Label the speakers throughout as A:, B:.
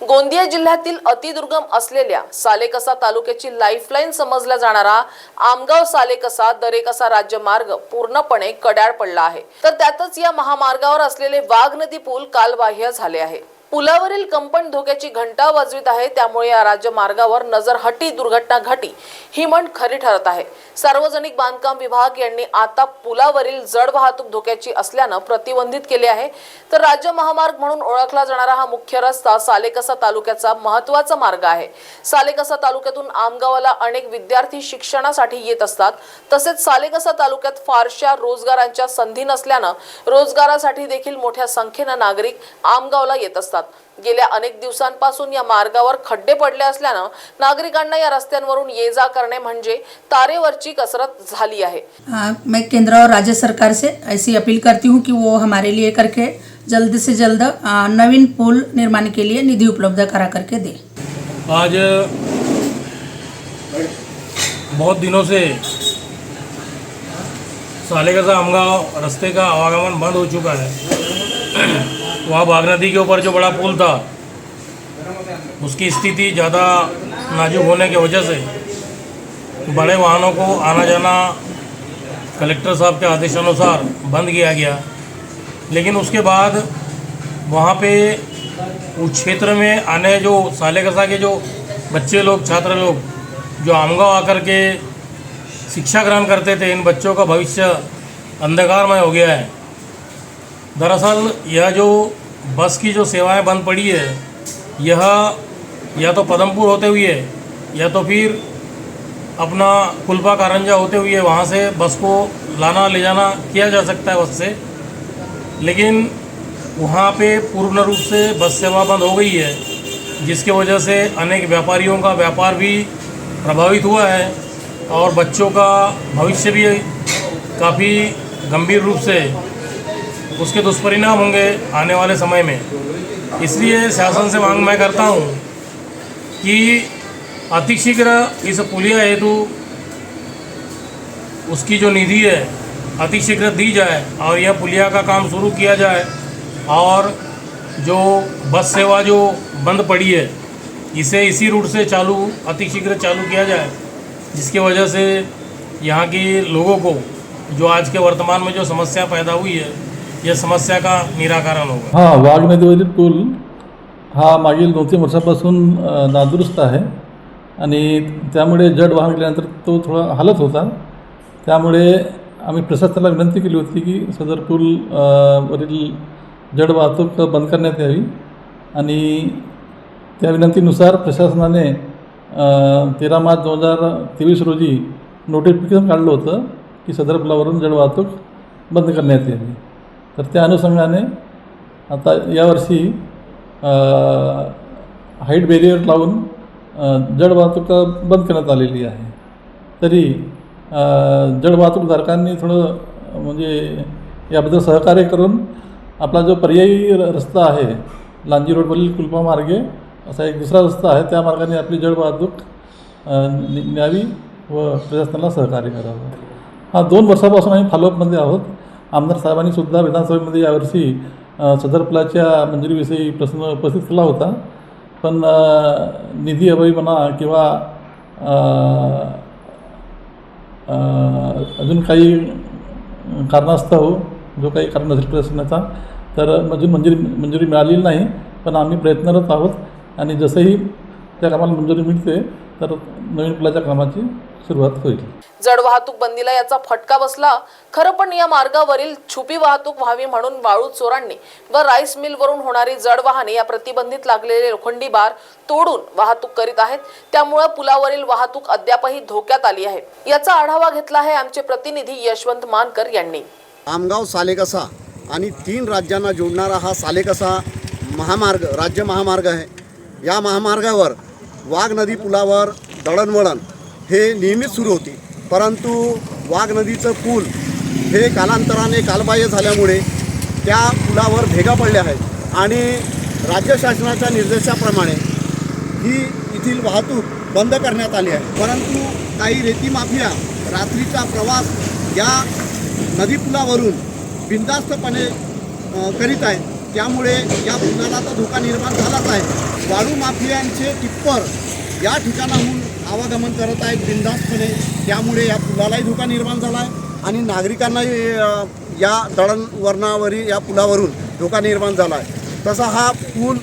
A: गोंदिया जिल्ह्यातील अतिदुर्गम असलेल्या सालेकसा तालुक्याची लाईफलाईन समजला जाणारा आमगाव सालेकसा दरेकसा राज्यमार्ग पूर्णपणे कड्याळ पडला आहे. तर त्यातच या महामार्गावर असलेले वाघ नदी पूल कालबाह्य झाले आहे. पुलावरील कंपन धोक्याची घंटा वाजवित आहे त्यामुळे या राज्यमार्गावर नजरहटी दुर्घटना घटी ही म्हण खरी ठरत आहे. सार्वजनिक बांधकाम विभाग यांनी आता पुलावरील जड वाहतूक धोक्याची असल्यानं प्रतिबंधित केले आहे. तर राज्य महामार्ग म्हणून ओळखला जाणारा हा मुख्य रस्ता सालेकसा तालुक्याचा महत्त्वाचा मार्ग आहे. सालेकसा तालुक्यातून आमगावाला अनेक विद्यार्थी शिक्षणासाठी येत असतात. तसेच सालेकसा तालुक्यात फारशा रोजगारांच्या संधी नसल्यानं रोजगारासाठी देखील मोठ्या संख्येनं नागरिक आमगावला येत असतात. गेल्या अनेक दिवसांपासून या मार्गावर खड्डे पडले असल्यानं नागरिकांना या रस्त्यांवरून ये जा करणे म्हणजे तारेवरची कसरत झाली आहे.
B: हाँ, मैं केंद्र और राज्य सरकार से ऐसी अपील करती हूँ कि वो हमारे लिए करके जल्द से जल्द आ, नवीन पुल निर्माण के लिए निधि उपलब्ध करा करके दे।
C: आज बहुत दिनों से सालेगसा आमगांव रास्ते का आवागमन बंद हो चुका है। वहाँ बाघ नदी के ऊपर जो बड़ा पुल था, उसकी स्थिति ज़्यादा नाजुक होने की वजह से बड़े वाहनों को आना जाना कलेक्टर साहब के आदेशानुसार बंद किया गया। लेकिन उसके बाद वहाँ पे उस क्षेत्र में आने जो सालेकसा के जो बच्चे लोग, छात्र लोग, जो आमगांव आकर के शिक्षा ग्रहण करते थे, इन बच्चों का भविष्य अंधकारमय हो गया है। दरअसल, यह जो बस की जो सेवाएँ बंद पड़ी है, यह या तो पदमपुर होते हुए या तो फिर अपना कुलपा कारंजा होते हुए वहाँ से बस को लाना, ले जाना किया जा सकता है बस से। लेकिन वहाँ पे पूर्ण रूप से बस सेवा बंद हो गई है, जिसके वजह से अनेक व्यापारियों का व्यापार भी प्रभावित हुआ है और बच्चों का भविष्य भी काफ़ी गंभीर रूप से उसके दुष्परिणाम होंगे आने वाले समय में। इसलिए शासन से मांग मैं करता हूँ कि अतिशीघ्र इस पुलिया हेतु उसकी जो निधि है, अतिशीघ्र दी जाए और यह पुलिया का काम शुरू किया जाए और जो बस सेवा जो बंद पड़ी है, इसे इसी रूट से चालू, अतिशीघ्र चालू किया जाए, जिसकी वजह से यहाँ के लोगों को जो आज के वर्तमान में जो समस्या पैदा हुई है या समस्या का निराकरण होगा।
D: हां वाघ नदीवरील पूल हा मागील दोन तीन वर्षापासून नादुरुस्त आहे. आणि त्यामुळे जड वाहन गेल्यानंतर तो थोडा हालत होता. त्यामुळे आम्ही प्रशासनाला विनंती केली होती की सदर पूल वरील जड वाहतूक बंद करण्यात यावी. आणि त्या विनंतीनुसार प्रशासनाने तेरा मार्च दोन हजार तेवीस रोजी नोटिफिकेशन काढलं होतं की सदर पुलावरून जड वाहतूक बंद करण्यात यावी. तर त्या अनुषंगाने आता यावर्षी हाईट बॅरियर लावून जड वाहतूक बंद करण्यात आलेली आहे. तरी जड वाहतूकधारकांनी थोडं म्हणजे याबद्दल सहकार्य करून आपला जो पर्यायी र- रस्ता आहे लांजी रोडवरील कुलपा मार्गे असा एक दुसरा रस्ता आहे त्या मार्गाने आपली जड वाहतूक नि- न्यावी व प्रशासनाला सहकार्य करावं. हा दोन वर्षापासून आम्ही फॉलोअपमध्ये आहोत. आमदार साहेबांनीसुद्धा विधानसभेमध्ये यावर्षी सदर पुलाच्या मंजुरीविषयी प्रश्न उपस्थित केला होता. पण निधी अभावी म्हणा किंवा अजून काही कारणास्तव जो काही कारण असेल प्रशासनाचा तर अजून मंजुरी मंजुरी मिळालेली नाही. पण आम्ही प्रयत्नरत आहोत आणि जसंही त्या कामाला मंजुरी मिळते तर नवीन पुलाच्या कामाची सुरुवात होईल.
A: जड वाहतूक बंदीला याचा फटका बसला. खरं पण या मार्गावरील छुपी वाहतूक व्हावी म्हणून वाळू चोरांनी व राईस मिलवरून होणारी जड वाहने या प्रतिबंधित लागलेले लोखंडी बार तोडून वाहतूक करीत आहेत. त्यामुळे पुलावरील वाहतूक अद्यापही धोक्यात आली आहे. याचा आढावा घेतला आहे आमचे प्रतिनिधी यशवंत मानकर यांनी.
E: आमगाव सालेकसा आणि तीन राज्यांना जोडणारा हा सालेकसा महामार्ग राज्य महामार्ग आहे. या महामार्गावर वाघ नदी पुलावर दळणवळण हे नेहमीच सुरू होती. परंतु वाघ नदीचं पूल हे कालांतराने कालबाह्य झाल्यामुळे त्या पुलावर भेगा पडल्या आहेत. आणि राज्य शासनाच्या निर्देशाप्रमाणे ही येथील वाहतूक बंद करण्यात आली आहे. परंतु काही रेती माफिया रात्रीचा प्रवास या नदीपुलावरून बिनधास्तपणे करीत आहेत. त्यामुळे या पुलाला तर धोका निर्माण झालाच आहे. वाळू माफियांचे टिप्पर या ठिकाणाहून आवागमन करत आहेत बिंदास्तपणे त्यामुळे या पुलालाही धोका निर्माण झाला आहे आणि नागरिकांनाही या दळणवळणावरील या पुलावरून धोका निर्माण झाला आहे. तसा हा पूल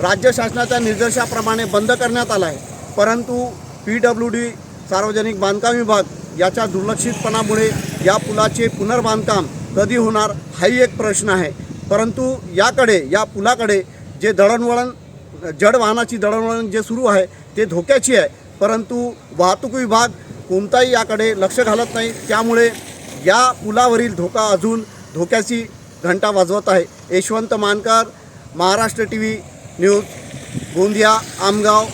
E: राज्य शासनाच्या निर्देशाप्रमाणे बंद करण्यात आला आहे. परंतु पी डब्ल्यू डी सार्वजनिक बांधकाम विभाग याच्या दुर्लक्षितपणामुळे या पुलाचे पुनर्बांधकाम कधी होणार हाही एक प्रश्न आहे. परंतु याकडे या पुलाकडे जे दळणवळण जड वाहनाची दळणवळण जे सुरू आहे ते धोक्याची आहे. परंतु वाहतूक विभाग कोणताही याकडे लक्ष घालत नाही. त्यामुळे या पुलावरील धोका अजून धोक्याची घंटा वाजवत आहे. Yashwant Mankar Maharashtra T V news Gondia Amgaon.